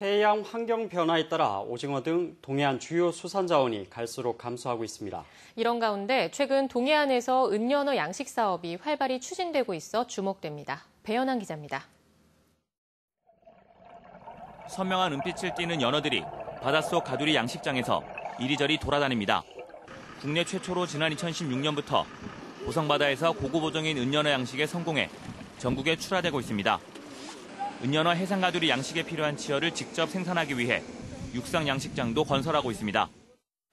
해양 환경 변화에 따라 오징어 등 동해안 주요 수산 자원이 갈수록 감소하고 있습니다. 이런 가운데 최근 동해안에서 은연어 양식 사업이 활발히 추진되고 있어 주목됩니다. 배연한 기자입니다. 선명한 은빛을 띠는 연어들이 바닷속 가두리 양식장에서 이리저리 돌아다닙니다. 국내 최초로 지난 2016년부터 고성바다에서 고구보종인 은연어 양식에 성공해 전국에 출하되고 있습니다. 은연어 해상가두리 양식에 필요한 치어를 직접 생산하기 위해 육상 양식장도 건설하고 있습니다.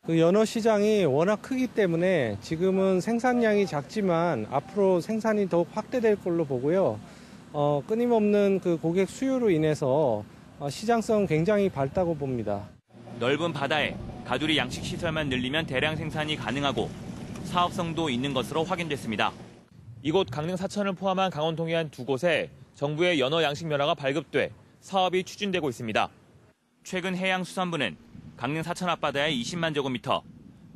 그 연어 시장이 워낙 크기 때문에 지금은 생산량이 작지만 앞으로 생산이 더욱 확대될 걸로 보고요. 어, 끊임없는 그 고객 수요로 인해서 어, 시장성은 굉장히 밝다고 봅니다. 넓은 바다에 가두리 양식 시설만 늘리면 대량 생산이 가능하고 사업성도 있는 것으로 확인됐습니다. 이곳 강릉 사천을 포함한 강원 동해안 두 곳에 정부의 연어 양식 면허가 발급돼 사업이 추진되고 있습니다. 최근 해양수산부는 강릉 사천 앞바다에 20만 제곱미터,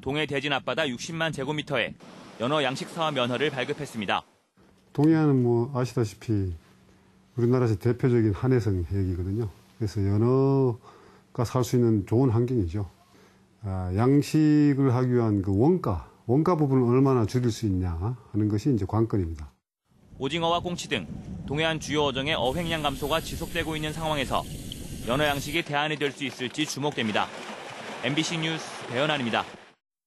동해 대진 앞바다 60만 제곱미터에 연어 양식 사업 면허를 발급했습니다. 동해안은 뭐 아시다시피 우리나라에서 대표적인 한해성 해역이거든요. 그래서 연어가 살 수 있는 좋은 환경이죠. 아, 양식을 하기 위한 그 원가, 원가 부분을 얼마나 줄일 수 있냐 하는 것이 이제 관건입니다. 오징어와 꽁치 등 동해안 주요 어종의 어획량 감소가 지속되고 있는 상황에서 연어 양식이 대안이 될 수 있을지 주목됩니다. MBC 뉴스 배현환입니다.